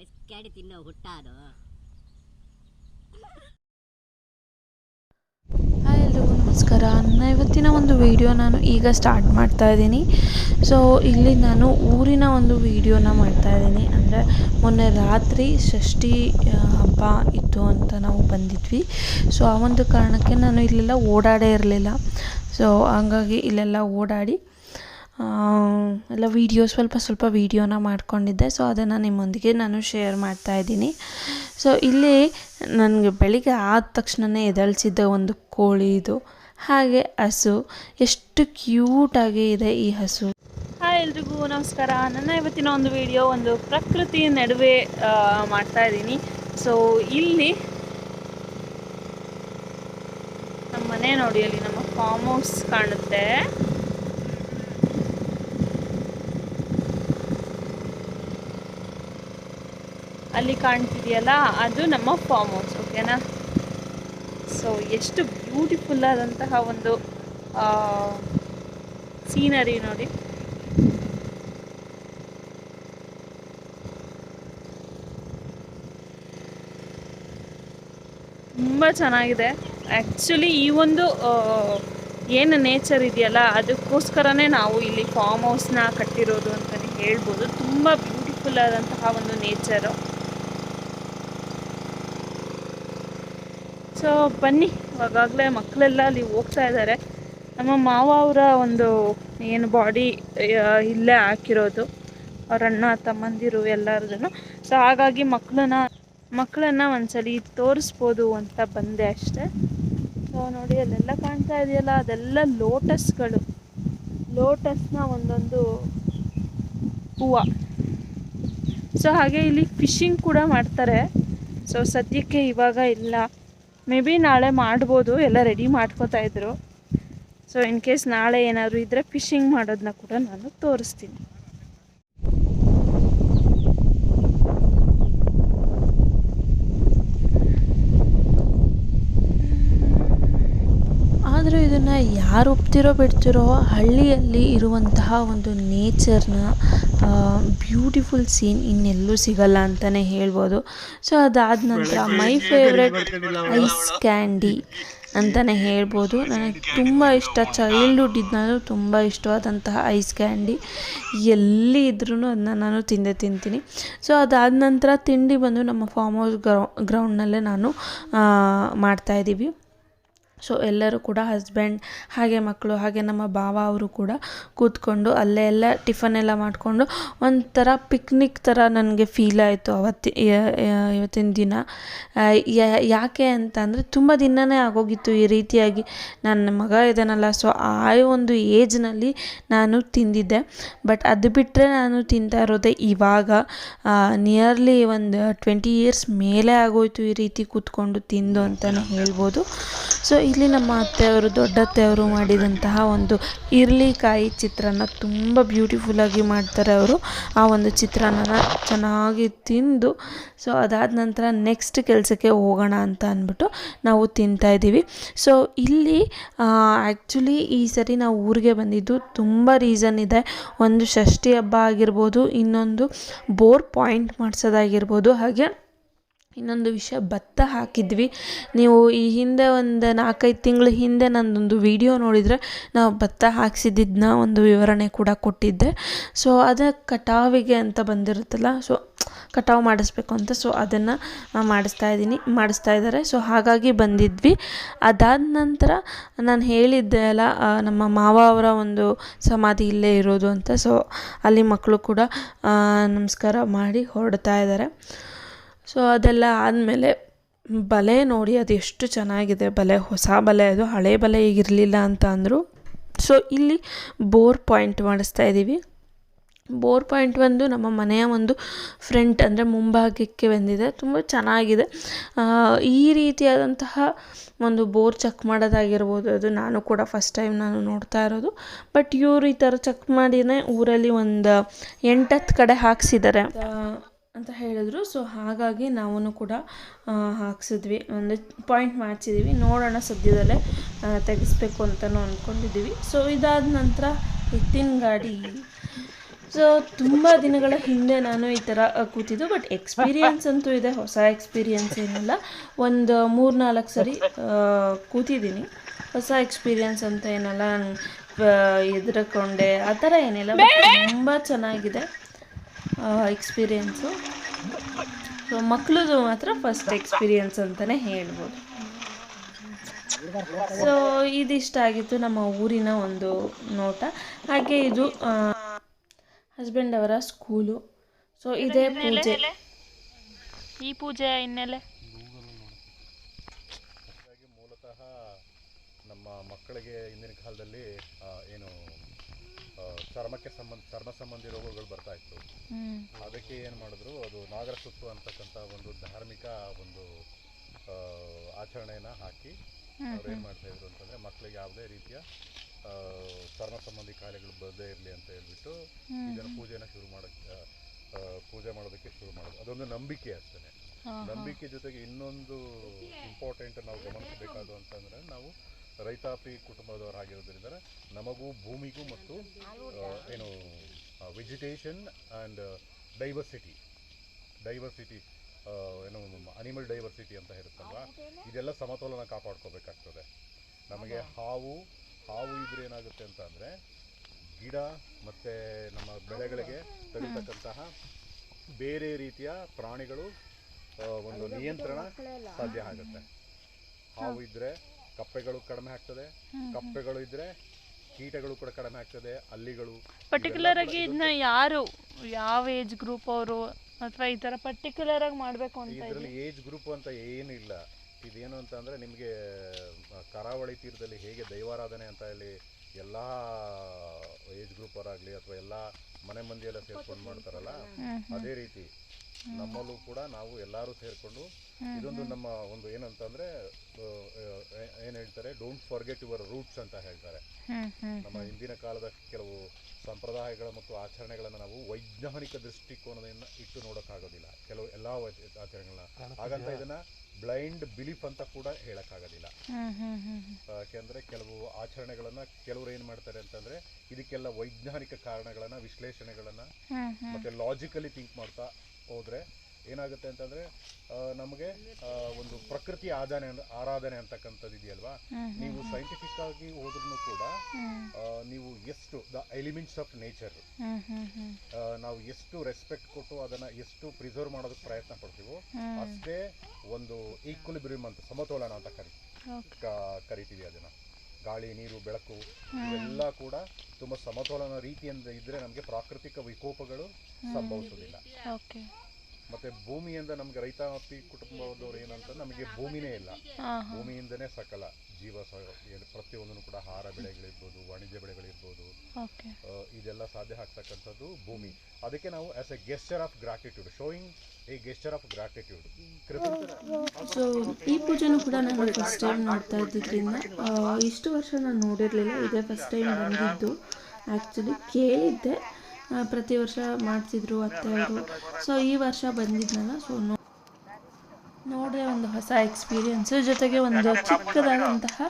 ಕ್ಯಾಡಿ ತಿನ್ನೋ ಹಾಯ್ ಎಲ್ರಿಗೂ ನಮಸ್ಕಾರ. ನನ್ನ ಇವತ್ತಿನ ಒಂದು ವಿಡಿಯೋ ನಾನು ಈಗ ಸ್ಟಾರ್ಟ್ ಮಾಡ್ತಾ ಇದ್ದೀನಿ. ಸೊ ಇಲ್ಲಿ ನಾನು ಊರಿನ ಒಂದು ವಿಡಿಯೋನ ಮಾಡ್ತಾ ಇದ್ದೀನಿ. ಅಂದರೆ, ಮೊನ್ನೆ ರಾತ್ರಿ ಷಷ್ಠಿ ಹಬ್ಬ ಇತ್ತು ಅಂತ ನಾವು ಬಂದಿದ್ವಿ. ಸೊ ಆ ಒಂದು ಕಾರಣಕ್ಕೆ ನಾನು ಇಲ್ಲೆಲ್ಲ ಓಡಾಡೇ ಇರಲಿಲ್ಲ. ಸೊ ಹಂಗಾಗಿ ಇಲ್ಲೆಲ್ಲ ಓಡಾಡಿ ಎಲ್ಲ ವೀಡಿಯೋ ಸ್ವಲ್ಪ ಸ್ವಲ್ಪ ವೀಡಿಯೋನ ಮಾಡ್ಕೊಂಡಿದ್ದೆ. ಸೊ ಅದನ್ನು ನಿಮ್ಮೊಂದಿಗೆ ನಾನು ಶೇರ್ ಮಾಡ್ತಾ ಇದ್ದೀನಿ. ಸೊ ಇಲ್ಲಿ ನನಗೆ ಬೆಳಿಗ್ಗೆ ಆದ ತಕ್ಷಣವೇ ಎದಳಿಸಿದ್ದ ಒಂದು ಕೋಳಿ ಇದು. ಹಾಗೆ ಹಸು. ಎಷ್ಟು ಕ್ಯೂಟಾಗಿ ಇದೆ ಈ ಹಸು. ಹಾಯ್ ಎಲ್ರಿಗೂ, ನಮಸ್ಕಾರ. ನನ್ನ ಇವತ್ತಿನ ಒಂದು ವಿಡಿಯೋ ಒಂದು ಪ್ರಕೃತಿ ನಡುವೆ ಮಾಡ್ತಾ ಇದ್ದೀನಿ. ಸೊ ಇಲ್ಲಿ ನಮ್ಮ ಮನೆ ನೋಡಿ, ಅಲ್ಲಿ ನಮ್ಮ ಫಾರ್ಮ್ ಹೌಸ್ ಕಾಣುತ್ತೆ. ಅಲ್ಲಿ ಕಾಣ್ತಿದೆಯಲ್ಲ, ಅದು ನಮ್ಮ ಫಾರ್ಮ್ ಹೌಸ್ ಓಕೆನಾ ಸೊ ಎಷ್ಟು ಬ್ಯೂಟಿಫುಲ್ ಆದಂತಹ ಒಂದು ಸೀನರಿ ನೋಡಿ. ತುಂಬ ಚೆನ್ನಾಗಿದೆ. ಆ್ಯಕ್ಚುಲಿ ಈ ಒಂದು ಏನು ನೇಚರ್ ಇದೆಯಲ್ಲ, ಅದಕ್ಕೋಸ್ಕರನೇ ನಾವು ಇಲ್ಲಿ ಫಾರ್ಮ್ ಹೌಸ್ನ ಕಟ್ಟಿರೋದು ಅಂತಲೇ ಹೇಳ್ಬೋದು. ತುಂಬ ಬ್ಯೂಟಿಫುಲ್ ಆದಂತಹ ಒಂದು ನೇಚರು ಸೊ ಬನ್ನಿ ಇವಾಗಲೇ ಮಕ್ಕಳೆಲ್ಲ ಅಲ್ಲಿ ಹೋಗ್ತಾ ಇದ್ದಾರೆ ನಮ್ಮ ಮಾವ ಅವರ ಒಂದು ಏನು ಬಾಡಿ ಇಲ್ಲೇ ಹಾಕಿರೋದು. ಅವ್ರ ಅಣ್ಣ, ತಮ್ಮಂದಿರು ಎಲ್ಲರದನ್ನು. ಸೊ ಹಾಗಾಗಿ ಮಕ್ಕಳನ್ನ ಮಕ್ಕಳನ್ನ ಒಂದ್ಸಲಿ ತೋರಿಸ್ಬೋದು ಅಂತ ಬಂದೆ ಅಷ್ಟೆ. ಸೊ ನೋಡಿ, ಅಲ್ಲೆಲ್ಲ ಕಾಣ್ತಾ ಇದೆಯಲ್ಲ, ಅದೆಲ್ಲ ಲೋಟಸ್ಗಳು. ಲೋಟಸ್ನ ಒಂದೊಂದು ಹೂವು. ಸೊ ಹಾಗೆ ಇಲ್ಲಿ ಫಿಶಿಂಗ್ ಕೂಡ ಮಾಡ್ತಾರೆ. ಸೊ ಸದ್ಯಕ್ಕೆ ಇವಾಗ ಇಲ್ಲ. ಮೇ ಬಿ ನಾಳೆ ಮಾಡ್ಬೋದು, ಎಲ್ಲ ರೆಡಿ ಮಾಡ್ಕೋತಾ ಇದ್ರು. ಸೊ ಇನ್ ಕೇಸ್ ನಾಳೆ ಏನಾದರೂ ಇದ್ದರೆ ಫಿಶಿಂಗ್ ಮಾಡೋದನ್ನ ಕೂಡ ನಾನು ತೋರಿಸ್ತೀನಿ. ಆದರೂ ಇದನ್ನು ಯಾರು ಒಪ್ತಿರೋ ಬಿಡ್ತಿರೋ ಹಳ್ಳಿಯಲ್ಲಿ ಇರುವಂತಹ ಒಂದು ನೇಚರ್ನ ಬ್ಯೂಟಿಫುಲ್ ಸೀನ್ ಇನ್ನೆಲ್ಲೂ ಸಿಗಲ್ಲ ಅಂತಲೇ ಹೇಳ್ಬೋದು. ಸೊ ಅದಾದ ನಂತರ ಮೈ ಫೇವ್ರೆಟ್ ಐಸ್ ಕ್ಯಾಂಡಿ ಅಂತಲೇ ಹೇಳ್ಬೋದು. ನನಗೆ ತುಂಬ ಇಷ್ಟ ಚೈಲ್ಡ್ಹುಡ್ ಇದ್ನಾದ್ರು ತುಂಬ ಇಷ್ಟವಾದಂತಹ ಐಸ್ ಕ್ಯಾಂಡಿ. ಎಲ್ಲಿ ಇದ್ರೂ ಅದನ್ನ ನಾನು ತಿಂದೇ ತಿಂತೀನಿ. ಸೊ ಅದಾದ ನಂತರ ತಿಂಡಿ ಬಂದು ನಮ್ಮ ಫಾರ್ಮ್ ಹೌಸ್ ಗ್ರೌ ಗ್ರೌಂಡ್ನಲ್ಲೇ ನಾನು ಮಾಡ್ತಾಯಿದ್ದೀವಿ ಸೊ ಎಲ್ಲರೂ ಕೂಡ ಹಸ್ಬೆಂಡ್ ಹಾಗೆ ಮಕ್ಕಳು, ಹಾಗೆ ನಮ್ಮ ಭಾವ ಅವರು ಕೂಡ ಕೂತ್ಕೊಂಡು ಅಲ್ಲೇ ಎಲ್ಲ ಟಿಫನ್ ಎಲ್ಲ ಮಾಡಿಕೊಂಡು ಒಂಥರ ಪಿಕ್ನಿಕ್ ಥರ ನನಗೆ ಫೀಲ್ ಆಯಿತು ಅವತ್ತಿ ಇವತ್ತಿನ ದಿನ. ಯಾಕೆ ಅಂತ ಅಂದರೆ ತುಂಬ ದಿನವೇ ಆಗೋಗಿತ್ತು ಈ ರೀತಿಯಾಗಿ ನನ್ನ ಮಗ ಇದ್ದಾನಲ್ಲ. ಸೊ ಆ ಒಂದು ಏಜ್ನಲ್ಲಿ ನಾನು ತಿಂದಿದ್ದೆ. ಬಟ್ ಅದು ಬಿಟ್ಟರೆ ನಾನು ತಿಂತಾ ಇರೋದೆ ಇವಾಗ ನಿಯರ್ಲಿ ಒಂದು ಟ್ವೆಂಟಿ ಇಯರ್ಸ್ ಮೇಲೆ ಆಗೋಯ್ತು ಈ ರೀತಿ ಕೂತ್ಕೊಂಡು ತಿಂದು ಅಂತಲೇ ಹೇಳ್ಬೋದು. ಸೊ ಇಲ್ಲಿ ನಮ್ಮ ಅತ್ತೆಯವರು, ದೊಡ್ಡ ಅತ್ತೆಯವರು ಮಾಡಿದಂತಹ ಒಂದು ಇರ್ಲಿಕಾಯಿ ಚಿತ್ರಾನ್ನ ತುಂಬ ಬ್ಯೂಟಿಫುಲ್ಲಾಗಿ ಮಾಡ್ತಾರೆ ಅವರು. ಆ ಒಂದು ಚಿತ್ರಾನ್ನನ ಚೆನ್ನಾಗಿ ತಿಂದು ಸೊ ಅದಾದ ನಂತರ ನೆಕ್ಸ್ಟ್ ಕೆಲಸಕ್ಕೆ ಹೋಗೋಣ ಅಂತ ಅಂದ್ಬಿಟ್ಟು ನಾವು ತಿಂತಾ ಇದ್ದೀವಿ. ಸೊ ಇಲ್ಲಿ ಆ್ಯಕ್ಚುಲಿ ಈ ಸರಿ ನಾವು ಊರಿಗೆ ಬಂದಿದ್ದು ತುಂಬ ರೀಸನ್ ಇದೆ. ಒಂದು ಷಷ್ಠಿ ಹಬ್ಬ ಆಗಿರ್ಬೋದು, ಇನ್ನೊಂದು ಬೋರ್ ಪಾಯಿಂಟ್ ಮಾಡಿಸೋದಾಗಿರ್ಬೋದು, ಹಾಗೆ ಇನ್ನೊಂದು ವಿಷಯ, ಭತ್ತ ಹಾಕಿದ್ವಿ. ನೀವು ಈ ಹಿಂದೆ ಒಂದು ನಾಲ್ಕೈದು ತಿಂಗಳ ಹಿಂದೆ ನಂದೊಂದು ವಿಡಿಯೋ ನೋಡಿದರೆ ನಾವು ಭತ್ತ ಹಾಕ್ಸಿದ್ದನ್ನ ಒಂದು ವಿವರಣೆ ಕೂಡ ಕೊಟ್ಟಿದ್ದೆ. ಸೊ ಅದು ಕಟಾವಿಗೆ ಅಂತ ಬಂದಿರುತ್ತಲ್ಲ ಸೊ ಕಟಾವು ಮಾಡಿಸ್ಬೇಕು ಅಂತ ಸೊ ಅದನ್ನು ಮಾಡಿಸ್ತಾ ಇದ್ದೀನಿ, ಮಾಡಿಸ್ತಾ ಇದ್ದಾರೆ. ಸೊ ಹಾಗಾಗಿ ಬಂದಿದ್ವಿ. ಅದಾದ ನಂತರ ನಾನು ಹೇಳಿದ್ದೆ ಅಲ್ಲ ನಮ್ಮ ಮಾವ ಅವರ ಒಂದು ಸಮಾಧಿ ಇಲ್ಲೇ ಇರೋದು ಅಂತ. ಸೊ ಅಲ್ಲಿ ಮಕ್ಕಳು ಕೂಡ ನಮಸ್ಕಾರ ಮಾಡಿ ಹೊರಡ್ತಾ ಇದ್ದಾರೆ. ಸೊ ಅದೆಲ್ಲ ಆದಮೇಲೆ ಬಲೆ ನೋಡಿ ಅದು ಎಷ್ಟು ಚೆನ್ನಾಗಿದೆ, ಬಲೆ, ಹೊಸ ಬಲೆ ಅದು, ಹಳೆ ಬಲೆ ಈಗಿರಲಿಲ್ಲ ಅಂತ ಅಂದರು. ಸೊ ಇಲ್ಲಿ ಬೋರ್ ಪಾಯಿಂಟ್ ಮಾಡಿಸ್ತಾ ಇದ್ದೀವಿ ಬೋರ್ ಪಾಯಿಂಟ್ ಬಂದು ನಮ್ಮ ಮನೆಯ ಒಂದು ಫ್ರಂಟ್ ಅಂದರೆ ಮುಂಭಾಗಕ್ಕೆ ಬಂದಿದೆ. ತುಂಬ ಚೆನ್ನಾಗಿದೆ. ಈ ರೀತಿಯಾದಂತಹ ಒಂದು ಬೋರ್ ಚೆಕ್ ಮಾಡೋದಾಗಿರ್ಬೋದು. ಅದು ನಾನು ಕೂಡ ಫಸ್ಟ್ ಟೈಮ್ ನಾನು ನೋಡ್ತಾ ಇರೋದು. ಬಟ್ ಇವರು ಈ ಥರ ಚೆಕ್ ಮಾಡಿನೇ ಊರಲ್ಲಿ ಒಂದು ಎಂಟತ್ತು ಕಡೆ ಹಾಕ್ಸಿದ್ದಾರೆ. ಅಂತ ಹೇಳಿದ್ರು. ಸೊ ಹಾಗಾಗಿ ನಾವು ಕೂಡ ಹಾಕ್ಸಿದ್ವಿ. ಒಂದು ಪಾಯಿಂಟ್ ಮಾಡಿಸಿದ್ದೀವಿ ನೋಡೋಣ ಸದ್ಯದಲ್ಲೇ ತೆಗೆಸ್ಬೇಕು ಅಂತಲೂ ಅಂದ್ಕೊಂಡಿದ್ದೀವಿ ಸೊ ಇದಾದ ನಂತರ ಎತ್ತಿನ ಗಾಡಿ. ಸೊ ತುಂಬ ದಿನಗಳ ಹಿಂದೆ ನಾನು ಈ ಥರ ಕೂತಿದ್ದು. ಬಟ್ ಎಕ್ಸ್ಪೀರಿಯನ್ಸ್ ಅಂತೂ ಇದೆ. ಹೊಸ ಎಕ್ಸ್ಪೀರಿಯನ್ಸ್ ಏನಿಲ್ಲ. ಒಂದು ಮೂರು ನಾಲ್ಕು ಸರಿ ಕೂತಿದ್ದೀನಿ. ಹೊಸ ಎಕ್ಸ್ಪೀರಿಯನ್ಸ್ ಅಂತ ಏನಲ್ಲ. ನಾನು ಎದುರಕೊಂಡೆ. ಆ ಥರ ಏನಿಲ್ಲ. ಬಟ್ ತುಂಬ ಚೆನ್ನಾಗಿದೆ. ಎಕ್ಸ್ಪೀರಿಯನ್ಸು ಸೊ ಮಕ್ಕಳದು ಮಾತ್ರ ಫಸ್ಟ್ ಎಕ್ಸ್ಪೀರಿಯೆನ್ಸ್ ಅಂತಲೇ ಹೇಳ್ಬೋದು. ಸೊ ಇದಿಷ್ಟ ಆಗಿತ್ತು ನಮ್ಮ ಊರಿನ ಒಂದು ನೋಟ. ಹಾಗೆ ಇದು ಹಸ್ಬೆಂಡ್ ಅವರ ಸ್ಕೂಲು ಸೊ ಇದೇ ಪೂಜೆ. ಈ ಪೂಜೆ ಹಿನ್ನೆಲೆ? ನಮ್ಮ ಮಕ್ಕಳಿಗೆ ಹಿಂದಿನ ಕಾಲದಲ್ಲಿ ಚರ್ಮಕ್ಕೆ ಸಂಬಂಧ ಚರ್ಮ ಸಂಬಂಧಿ ರೋಗಗಳು ಬರ್ತಾ ಇತ್ತು. ಅದಕ್ಕೆ ಏನು ಮಾಡಿದ್ರು ಅದು ನಾಗರ ಸುತ್ತು ಅಂತಕ್ಕಂಥ ಒಂದು ಧಾರ್ಮಿಕ ಒಂದು ಆಚರಣೆಯನ್ನ ಹಾಕಿ ಅವ್ರು ಏನು ಮಾಡ್ತಾ ಇದ್ರು ಅಂತಂದ್ರೆ ಮಕ್ಕಳಿಗೆ ಯಾವುದೇ ರೀತಿಯ ಚರ್ಮ ಸಂಬಂಧಿ ಕಾಯಿಲೆಗಳು ಬರದೇ ಇರಲಿ ಅಂತ ಹೇಳ್ಬಿಟ್ಟು ಇದನ್ನು ಪೂಜೆನ ಶುರು ಮಾಡೋಕ್ಕೆ ಪೂಜೆ ಮಾಡೋದಕ್ಕೆ ಶುರು ಮಾಡೋದು ಅದೊಂದು ನಂಬಿಕೆ ಅಷ್ಟೇ ನಂಬಿಕೆ ಜೊತೆಗೆ ಇನ್ನೊಂದು ಇಂಪಾರ್ಟೆಂಟ್ ನಾವು ಗಮನಿಸಬೇಕಾದ ಅಂತಂದ್ರೆ ನಾವು ರೈತಾಪಿ ಕುಟುಂಬದವರಾಗಿರೋದ್ರಿಂದ ನಮಗೂ ಭೂಮಿಗೂ ಮತ್ತು ಏನು ವೆಜಿಟೇಷನ್ ಆ್ಯಂಡ್ ಡೈವರ್ಸಿಟಿ ಡೈವರ್ಸಿಟಿ ಏನು ಅನಿಮಲ್ ಡೈವರ್ಸಿಟಿ ಅಂತ ಇರುತ್ತಲ್ವಾ ಇದೆಲ್ಲ ಸಮತೋಲನ ಕಾಪಾಡ್ಕೋಬೇಕಾಗ್ತದೆ. ನಮಗೆ ಹಾವು ಹಾವು ಇದ್ರೆ ಏನಾಗುತ್ತೆ ಅಂತ ಅಂದರೆ ಗಿಡ ಮತ್ತು ನಮ್ಮ ಬೆಳೆಗಳಿಗೆ ತಗಿತಕ್ಕಂತಹ ಬೇರೆ ರೀತಿಯ ಪ್ರಾಣಿಗಳು ಒಂದು ನಿಯಂತ್ರಣ ಸಾಧ್ಯ ಆಗುತ್ತೆ. ಹಾವು ಇದ್ದರೆ ಕಪ್ಪೆಗಳು ಕಡಿಮೆ ಆಗ್ತದೆ. ಕಪ್ಪೆಗಳು ಇದ್ರೆ ಕೀಟಗಳು ಕೂಡ ಕಡಿಮೆ ಆಗ್ತದೆ ಅಲ್ಲಿಗಳು ಪರ್ಟಿಕ್ಯುಲರ್ ಆಗಿ ಇದನ್ನ ಯಾರು? ಯಾವ ಏಜ್ ಗ್ರೂಪ್ ಅವರು? ಅಥವಾ ಈ ತರ ಪರ್ಟಿಕ್ಯುಲರ್ ಆಗಿ ಮಾಡಬೇಕು ಅಂತ ಇದರಲ್ಲಿ ಏಜ್ ಗ್ರೂಪ್ ಅಂತ ಏನು ಇಲ್ಲ ಇದೇನು ಅಂತ ಅಂದ್ರೆ ನಿಮಗೆ ಕರಾವಳಿ ತೀರದಲ್ಲಿ ಹೇಗೆ ದೈವಾರಾಧನೆ ಅಂತ ಹೇಳಿ ಎಲ್ಲ ಏಜ್ ಗ್ರೂಪ್ ಅವರಾಗಲಿ ಅಥವಾ ಎಲ್ಲ ಮನೆ ಮಂದಿ ಎಲ್ಲ ಸೇರ್ಕೊಂಡು ಮಾಡ್ತಾರಲ್ಲ ಅದೇ ರೀತಿ. ನಮ್ಮಲ್ಲೂ ಕೂಡ ನಾವು ಎಲ್ಲರೂ ಸೇರಿಕೊಂಡು ಇದೊಂದು ನಮ್ಮ ಒಂದು ಏನಂತಂದ್ರೆ ಏನ್ ಹೇಳ್ತಾರೆ ಡೋಂಟ್ ಫಾರ್ಗೆಟ್ ಯುವರ್ ರೂಟ್ಸ್ ಅಂತ ಹೇಳ್ತಾರೆ. ನಮ್ಮ ಹಿಂದಿನ ಕಾಲದ ಕೆಲವು ಸಂಪ್ರದಾಯಗಳ ಮತ್ತು ಆಚರಣೆಗಳನ್ನು ನಾವು ವೈಜ್ಞಾನಿಕ ದೃಷ್ಟಿಕೋನದಿಂದ ಇಟ್ಟು ನೋಡೋಕ್ಕಾಗೋದಿಲ್ಲ. ಕೆಲವು ಎಲ್ಲಾ ಆಚರಣೆಗಳನ್ನ. ಹಾಗಂತ ಇದನ್ನ ಬ್ಲೈಂಡ್ ಬಿಲೀಫ್ ಅಂತ ಕೂಡ ಹೇಳಕ್ಕಾಗೋದಿಲ್ಲ. ಯಾಕೆಂದ್ರೆ ಕೆಲವು ಆಚರಣೆಗಳನ್ನ ಕೆಲವರು ಏನ್ ಮಾಡ್ತಾರೆ ಅಂತಂದ್ರೆ ಇದಕ್ಕೆಲ್ಲ ವೈಜ್ಞಾನಿಕ ಕಾರಣಗಳನ್ನ ವಿಶ್ಲೇಷಣೆಗಳನ್ನ ಮತ್ತೆ ಲಾಜಿಕಲಿ ಥಿಂಕ್ ಮಾಡ್ತಾ ಹೋದ್ರೆ ಏನಾಗುತ್ತೆ ಅಂತಂದ್ರೆ ನಮಗೆ ಒಂದು ಪ್ರಕೃತಿ ಆದಾನೆ ಆರಾಧನೆ ಅಂತಕ್ಕಂಥದ್ದು ಇದೆಯಲ್ವಾ? ನೀವು ಸೈಂಟಿಫಿಕ್ ಆಗಿ ಹೋದ್ರೂ ಕೂಡ ನೀವು ಎಷ್ಟು ದ ಎಲಿಮೆಂಟ್ಸ್ ಆಫ್ ನೇಚರ್ ನಾವು ಎಷ್ಟು ರೆಸ್ಪೆಕ್ಟ್ ಕೊಟ್ಟು ಅದನ್ನ ಎಷ್ಟು ಪ್ರಿಸರ್ವ್ ಮಾಡೋದಕ್ಕೆ ಪ್ರಯತ್ನ ಪಡ್ತೀವೋ ಅಷ್ಟೇ ಒಂದು ಈಕ್ವಲಿಬ್ರಿಯಮ್ ಅಂತ ಸಮತೋಲನ ಅಂತ ಕರಿ ಕರಿತೀವಿ ಅದನ್ನ. ಗಾಳಿ ನೀರು ಬೆಳಕು ಇವೆಲ್ಲ ಕೂಡ ತುಂಬಾ ಸಮತೋಲನ ರೀತಿಯಿಂದ ಇದ್ರೆ ನಮಗೆ ಪ್ರಾಕೃತಿಕ ವಿಕೋಪಗಳು ಸಂಭವಿಸುವುದಿಲ್ಲ. ಮತ್ತೆ ಭೂಮಿಯಿಂದ ನಮ್ಗೆ ರೈತಾಪಿ ಕುಟುಂಬದವ್ರು ಏನಂತ ನಮಗೆ ಭೂಮಿನೇ ಇಲ್ಲ. ಭೂಮಿಯಿಂದನೇ ಸಕಲ ಜೀವ ಪ್ರತಿಯೊಂದನ್ನು ಕೂಡ ಆಹಾರ ಬೆಳೆಗಳಿರ್ಬೋದು ವಾಣಿಜ್ಯ ಬೆಳೆಗಳಿರ್ಬೋದು. ಇದೆಲ್ಲ ಸಾಧ್ಯ ಆಗ್ತಕ್ಕಂಥದ್ದು ಭೂಮಿ. ಅದಕ್ಕೆ ನಾವು as a gesture of gratitude showing a gesture of gratitude so ಈ ಪೂಜೆನೂ ಕೂಡ ನಾನು ಫಸ್ಟ್ ಟೈಮ್ ನೋಡ್ತಾ ಇದ್ದಿದ್ದರಿಂದ ಆ, ಇಷ್ಟು ವರ್ಷ ನಾನು ನೋಡಿರಲಿಲ್ಲ ಇದೇ ಫಸ್ಟ್ ಟೈಮ್ ಬಂದಿದ್ದು. ಆ್ಯಕ್ಚುಲಿ ಕೇಳಿದ್ದೆ. ಪ್ರತಿ ವರ್ಷ ಮಾಡ್ತಿದ್ರು ಅತ್ತೆಯವರು ಸೊ ಈ ವರ್ಷ ಬಂದಿದ್ನಲ್ಲ ಸೊ ನೋಡಿದ್ರೆ ಒಂದು ಹೊಸ ಎಕ್ಸ್ಪೀರಿಯನ್ಸು ಜೊತೆಗೆ ಒಂದು ಚಿಕ್ಕದಾದಂತಹ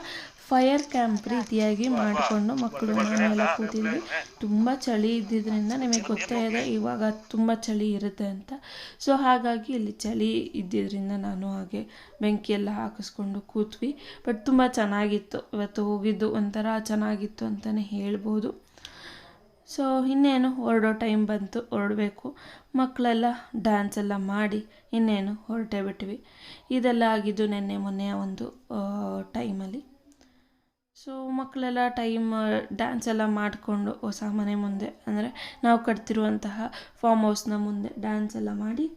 ಫೈರ್ ಕ್ಯಾಂಪ್ ರೀತಿಯಾಗಿ ಮಾಡಿಕೊಂಡು ಮಕ್ಕಳು ನಾನೆಲ್ಲ ಕೂತಿದ್ವಿ. ತುಂಬ ಚಳಿ ಇದ್ದಿದ್ದರಿಂದ ನಿಮಗೆ ಗೊತ್ತೇ ಇದೆ, ಇವಾಗ ತುಂಬ ಚಳಿ ಇರುತ್ತೆ ಅಂತ. ಸೊ ಹಾಗಾಗಿ ಇಲ್ಲಿ ಚಳಿ ಇದ್ದಿದ್ದರಿಂದ ನಾನು ಹಾಗೆ ಬೆಂಕಿ ಎಲ್ಲ ಹಾಕಿಸ್ಕೊಂಡು ಕೂತ್ವಿ. ಬಟ್ ತುಂಬ ಚೆನ್ನಾಗಿತ್ತು. ಇವತ್ತು ಹೋಗಿದ್ದು ಒಂಥರ ಚೆನ್ನಾಗಿತ್ತು ಅಂತಲೇ ಹೇಳ್ಬೋದು. ಸೊ ಇನ್ನೇನು ಹೊರಡೋ ಟೈಮ್ ಬಂತು, ಹೊರಡಬೇಕು. ಮಕ್ಕಳೆಲ್ಲ ಡ್ಯಾನ್ಸ್ ಎಲ್ಲ ಮಾಡಿ ಇನ್ನೇನು ಹೊರಟೇ ಬಿಟ್ವಿ. ಇದೆಲ್ಲ ಆಗಿದ್ದು ನಿನ್ನೆ ಮೊನ್ನೆಯ ಒಂದು ಟೈಮಲ್ಲಿ ಸೊ ಮಕ್ಕಳೆಲ್ಲ ಟೈಮ್ ಡ್ಯಾನ್ಸ್ ಎಲ್ಲ ಮಾಡಿಕೊಂಡು ಹೊಸ ಮನೆ ಮುಂದೆ, ಅಂದರೆ ನಾವು ಕಟ್ತಿರುವಂತಹ ಫಾರ್ಮ್ ಹೌಸ್ನ ಮುಂದೆ ಡ್ಯಾನ್ಸ್ ಎಲ್ಲ ಮಾಡಿ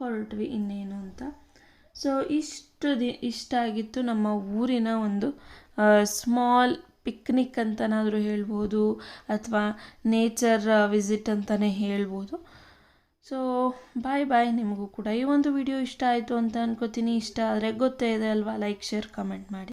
ಹೊರಟ್ವಿ ಇನ್ನೇನು ಅಂತ. ಸೊ ಇಷ್ಟು ದಿ, ಇಷ್ಟ ಆಗಿತ್ತು ನಮ್ಮ ಊರಿನ ಒಂದು ಸ್ಮಾಲ್ ಪಿಕ್ನಿಕ್ ಅಂತನಾದರೂ ಹೇಳ್ಬೋದು ಅಥವಾ ನೇಚರ್ ವಿಸಿಟ್ ಅಂತಲೇ ಹೇಳ್ಬೋದು. ಸೊ ಬಾಯ್ ಬಾಯ್ ನಿಮಗೂ ಕೂಡ. ಈ ಒಂದು ವಿಡಿಯೋ ಇಷ್ಟ ಆಯಿತು ಅಂತ ಅನ್ಕೋತೀನಿ. ಇಷ್ಟ ಆದರೆ ಗೊತ್ತೇ ಇದೆ ಅಲ್ವಾ? ಲೈಕ್ ಶೇರ್ ಕಮೆಂಟ್ ಮಾಡಿ.